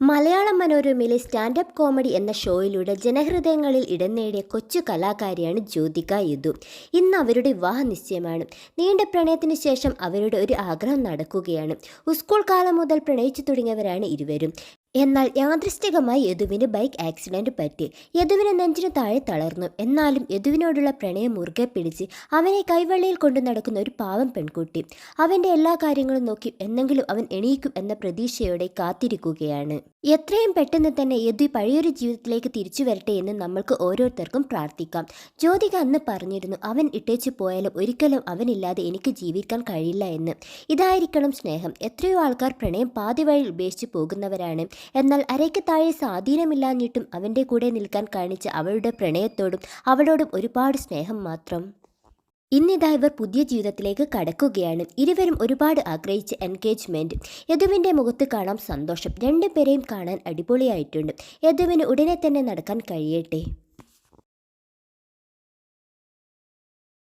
Malayalam മനോരമയിലെ standup comedy എന്ന ഷോയിലൂടെ ജനഹൃദയങ്ങളിൽ ഇടം നേടിയ കൊച്ചു കലാകാരിയാണ് ജ്യോതിക യദു. ഇന്ന് അവരുടെ വിവാഹ നിശ്ചയമാണ്. നീണ്ട പ്രണയത്തിന് ശേഷം അവരുടെ ഒരു ആഗ്രഹം നടക്കുകയാണ്. സ്കൂൾ കാലം മുതൽ പ്രണയിച്ചു തുടങ്ങിയവരാണ് ഇരുവരും. എന്നാൽ യാദൃശ്ചികമായി യദുവിന് ബൈക്ക് ആക്സിഡന്റ് പറ്റി. യദുവിന് നെഞ്ചിന് താഴെ തളർന്നു. എന്നാലും യദുവിനോടുള്ള പ്രണയം മുറുകെ പിടിച്ച് അവനെ കൈവള്ളിയിൽ കൊണ്ടു നടക്കുന്ന ഒരു പാവം പെൺകുട്ടി. അവന്റെ എല്ലാ കാര്യങ്ങളും നോക്കി എന്നെങ്കിലും അവൻ എണീക്കും എന്ന പ്രതീക്ഷയോടെ കാത്തിരിക്കുകയാണ്. എത്രയും പെട്ടെന്ന് തന്നെ യദു പഴയൊരു ജീവിതത്തിലേക്ക് തിരിച്ചു വരട്ടെ എന്ന് നമ്മൾക്ക് ഓരോരുത്തർക്കും പ്രാർത്ഥിക്കാം. ജ്യോതിക അന്ന് പറഞ്ഞിരുന്നു അവൻ ഇട്ടേച്ചു പോയാലും ഒരിക്കലും അവനില്ലാതെ എനിക്ക് ജീവിക്കാൻ കഴിയില്ല എന്ന്. ഇതായിരിക്കണം സ്നേഹം. എത്രയോ ആൾക്കാർ പ്രണയം പാതി വഴിയിൽ ഉപേക്ഷിച്ച് പോകുന്നവരാണ്. എന്നാൽ അരയ്ക്ക് താഴെ സ്വാധീനമില്ലാഞ്ഞിട്ടും അവന്റെ കൂടെ നിൽക്കാൻ കാണിച്ച അവളുടെ പ്രണയത്തോടും അവളോടും ഒരുപാട് സ്നേഹം മാത്രം. ഇന്നിതാ ഇവർ പുതിയ ജീവിതത്തിലേക്ക് കടക്കുകയാണ്. ഇരുവരും ഒരുപാട് ആഗ്രഹിച്ച എൻഗേജ്മെന്റ് യദുവിന്റെ മുഖത്ത് കാണാം സന്തോഷം. രണ്ടുപേരെയും കാണാൻ അടിപൊളിയായിട്ടുണ്ട്. യദുവിന് ഉടനെ തന്നെ നടക്കാൻ കഴിയട്ടെ.